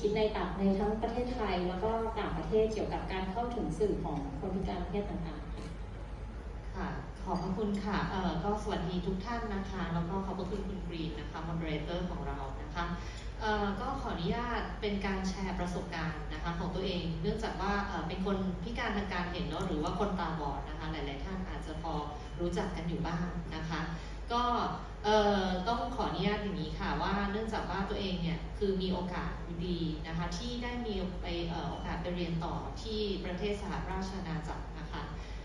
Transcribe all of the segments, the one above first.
คิดในต่างในทั้งประเทศไทย แล้วก็ต่างประเทศเกี่ยวกับการเข้าถึงสื่อของคนพิการประเภทต่างๆ ค่ะ ขอบพระคุณค่ะเอ่อก็สวัสดีทุกท่านนะคะ แล้วก็ขอบพระคุณคุณกรีนนะคะมอดเรเตอร์ของเรานะคะเอ่อก็ขออนุญาตเป็นการแชร์ประสบการณ์นะคะของตัวเอง เนื่องจากว่าเอ่อเป็นคนพิการทางการเห็นเนาะหรือว่าคนตาบอดนะคะ หลาย ๆ ท่านอาจจะพอรู้จักกันอยู่บ้างนะคะ ก็เอ่อต้องขออนุญาตอย่างนี้ค่ะว่าเนื่องจากว่าตัวเองเนี่ยคือมีโอกาสดีนะคะที่ได้มีไปออโอกาสไปเรียนต่อที่ประเทศสหราชอาณาจักรนะคะ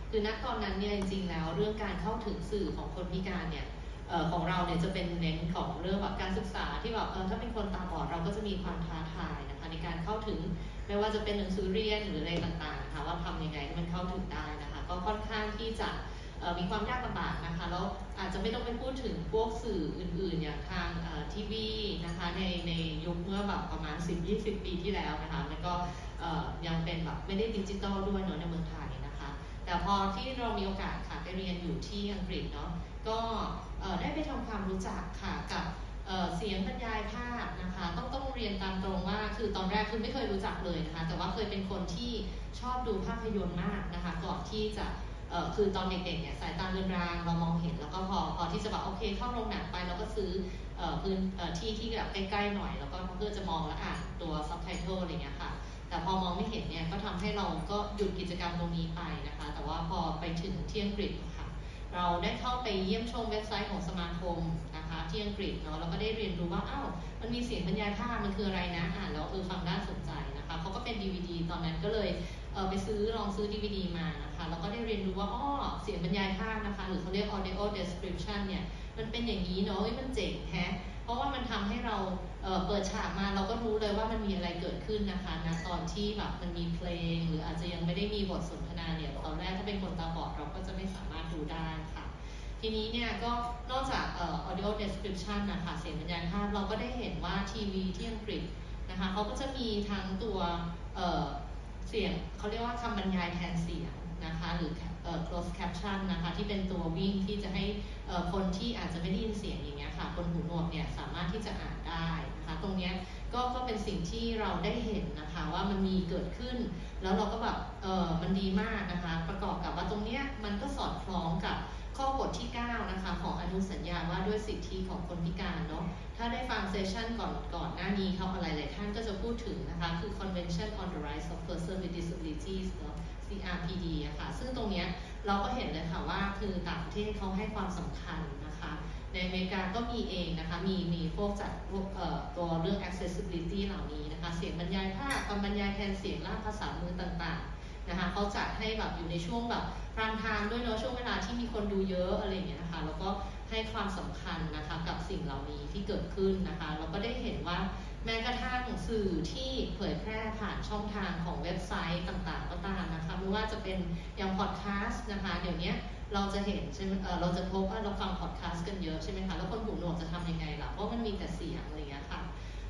คือณตอนนั้นเนี่ยจริงๆแล้วเรื่องการเข้าถึงสื่อของคนพิการเนี่ยออของเราเนี่ยจะเป็นเน้นของเรื่องแบบการศึกษาที่แบบเออถ้าเป็นคนตาบอดเราก็จะมีความท้าทายนะคะในการเข้าถึงไม่ว่าจะเป็นหนังสือเรียนหรืออะไรต่างๆนะคะว่าทำยังไงให้มันเข้าถึงได้นะคะก็ค่อนข้างที่จะ มีความยากลำบากนะคะแล้วอาจจะไม่ต้องไปพูดถึงพวกสื่ออื่นๆอย่างทางทีวีนะคะในในยุคเมื่อแบบประมาณ 10-20 ปีที่แล้วนะคะมันก็ยังเป็นแบบไม่ได้ดิจิตอลด้วยเนอะในเมืองไทยนะคะ แต่พอที่เรามีโอกาสค่ะไปเรียนอยู่ที่อังกฤษเนาะก็ได้ไปทำความรู้จักค่ะกับเสียงบรรยายภาพนะคะ ต้องต้องเรียนตามตรงว่าคือตอนแรกคือไม่เคยรู้จักเลยนะคะ แต่ว่าเคยเป็นคนที่ชอบดูภาพยนตร์มากนะคะก่อนที่จะ คือตอนเด็กๆเนี่ยสายตาเรือนรางเรามองเห็นแล้วก็พอพอที่จะแบบโอเคเข้าโรงหนังไปเราก็ซื้ออพื้นที่ที่แบบใกล้ๆหน่อย แล้วก็เพื่อจะมองและอ่านตัวซับไตเติลอะไรเงี้ยค่ะแต่พอมองไม่เห็นเนี่ยก็ทำให้เราก็หยุดกิจกรรมตรงนี้ไปนะคะ แต่ว่าพอไปถึงที่อังกฤษค่ะเราได้เข้าไปเยี่ยมชมเว็บไซต์ของสมาคมนะคะที่อังกฤษเนาะแล้วก็ได้เรียนรู้ว่าอ้าวมันมีเสียงบรรยายภาพมันคืออะไรนะอ่านแล้วเออฟังน่าสนใจนะคะเขาก็เป็น DVD ตอนนั้นก็เลย ไปซื้อลองซื้อ DVD มานะคะแล้วก็ได้เรียนรู้ว่าอ้อเสียงบรรยายภาพนะคะ หรือเขาเรียก audio description เนี่ยมันเป็นอย่างนี้เนาะมันเจ๋งแฮะเพราะว่ามันทำให้เราเเปิดฉากมาเราก็รู้เลยว่ามันมีอะไรเกิดขึ้นนะคะณตอนที่แบบมันมีเพลง หรืออาจจะยังไม่ได้มีบทสนทนาเนี่ยตอนแรกถ้าเป็นคนตาบอดเราก็จะไม่สามารถดูได้ค่ะ ทีนี้เนี่ยก็นอกจากเอ่อ audio description นะคะเสียงบรรยายภาพเราก็ได้เห็นว่าทีวีที่อังกฤษนะคะเขาก็จะมีทั้งตัว เสียงเขาเรียกว่าคำบรรยายแทนเสียงนะคะหรือเอ่อ close caption นะคะที่เป็นตัววิ่งที่จะให้เอ่อคนที่อาจจะไม่ได้ยินเสียงอย่างเงี้ยค่ะคนหูหนวกเนี่ยสามารถที่จะอ่านได้นะคะตรงเนี้ยก็ก็เป็นสิ่งที่เราได้เห็นนะคะว่ามันมีเกิดขึ้น แล้วเราก็แบบเออมันดีมากนะคะประกอบกับว่าตรงเนี้ยมันก็สอดคล้องกับ ข้อบทที่ 9 นะคะ ของอนุสัญญาว่าด้วยสิทธิของคนพิการเนาะถ้าได้ฟังเซสชันก่อนก่อนหน้านี้เขาอะไรหลายท่านก็จะพูดถึงนะคะ คือ Convention on the Rights of Persons with Disabilities เนาะ CRPD อะค่ะ ซึ่งตรงเนี้ยเราก็เห็นเลยค่ะว่าคือต่างประเทศเขาให้ความสำคัญนะคะ ในอเมริกาก็มีเองนะคะ มีมีพวกจัดพวกเอ่อตัวเรื่อง accessibility เหล่านี้นะคะ เสียงบรรยายภาพคำบรรยายแทนเสียงล่าภาษามือต่างๆ นะคะเขาจัดให้แบบอยู่ในช่วงแบบพรามไทม์ด้วยเนาะช่วงเวลาที่มีคนดูเยอะอะไรอย่างเงี้ยนะคะแล้วก็ให้ความสำคัญนะคะกับสิ่งเหล่านี้ที่เกิดขึ้นนะคะเราก็ได้เห็นว่าแม้กระทั่งสื่อที่เผยแพร่ผ่านช่องทางของเว็บไซต์ต่างๆ ก็ตามนะคะไม่ว่าจะเป็นอย่างพอดแคสต์นะคะเดี๋ยวนี้เราจะเห็นใช่ไหมเราจะพบว่าเราฟังพอดแคสต์กันเยอะใช่ไหมคะแล้วคนหูหนวกจะทำยังไงล่ะเพราะมันมีแต่เสียงอะไรอย่างเงี้ยค่ะ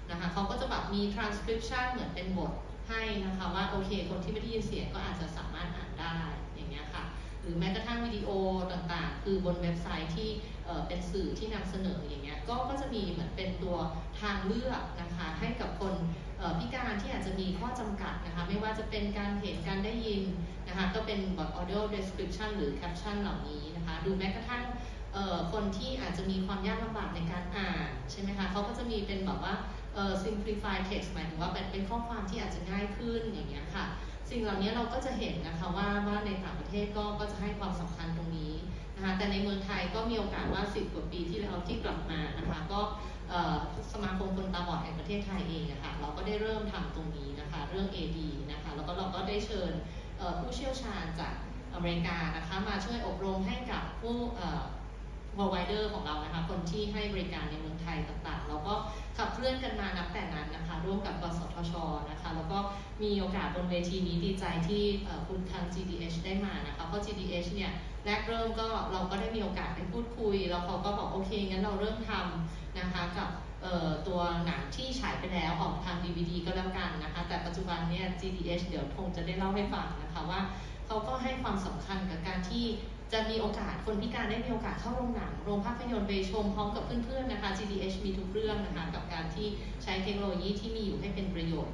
นะคะเขาก็จะแบบมี transcription เหมือนเป็นบท ให้นะคะว่าโอเค คนที่ไม่ได้ยินเสียงก็อาจจะสามารถอ่านได้อย่างเงี้ยค่ะ หรือแม้กระทั่งวิดีโอต่างๆ คือบนเว็บไซต์ที่เป็นสื่อที่นำเสนออย่างเงี้ยก็ก็จะมีเหมือนเป็นตัวทางเลือกนะคะให้กับคนพิการที่อาจจะมีข้อจำกัดนะคะไม่ว่าจะเป็นการเห็นการได้ยินนะคะก็เป็นแบบ audio description หรือ caption เหล่านี้นะคะหรือแม้กระทั่งคนที่อาจจะมีความยากลำบากในการอ่านใช่ไหมคะเขาก็จะมีเป็นแบบว่า เอ่อ simplify text หมายถึงว่าเป็นเป็นข้อความที่อาจจะง่ายขึ้นอย่างเงี้ยค่ะ สิ่งเหล่านี้เราก็จะเห็นนะคะว่าว่าในต่างประเทศก็ก็จะให้ความสำคัญตรงนี้นะคะแต่ในเมืองไทยก็มีโอกาสว่า 10 กว่าปีที่แล้วที่กลับมานะคะก็สมาคมคนตาบอดแห่งประเทศไทยเองนะคะเราก็ได้เริ่มทำตรงนี้นะคะเรื่อง AD นะคะแล้วก็เราก็ได้เชิญผู้เชี่ยวชาญจากอเมริกานะคะมาช่วยอบรมให้กับผู้ เอ่อ provider ของเรานะคะ คนที่ให้บริการในเมืองไทยต่างๆแล้วก็ขับเคลื่อนกันมานับแต่นั้นนะคะ ร่วมกับกสทชนะคะ แล้วก็มีโอกาสบนเวทีนี้ดีใจที่คุณทาง GDH ได้มานะคะ เพราะ GDH เนี่ยแรกเริ่มก็เราก็ได้มีโอกาสไปพูดคุย แล้วเขาก็บอกโอเค งั้นเราเริ่มทำนะคะกับตัวหนังที่ฉายไปแล้วออกทาง DVD ก็แล้วกันนะคะ แต่ปัจจุบันเนี่ย GDH เดี๋ยวคงจะได้เล่าให้ฟังนะคะว่าเขาก็ให้ความสำคัญกับการที่ จะมีโอกาสคนพิการได้มีโอกาสเข้าโรงหนัง โรงภาพยนตร์ไปชมพร้อมกับเพื่อนๆนะคะ GDH มีทุกเรื่องนะคะ กับการที่ใช้เทคโนโลยีที่มีอยู่ให้เป็นประโยชน์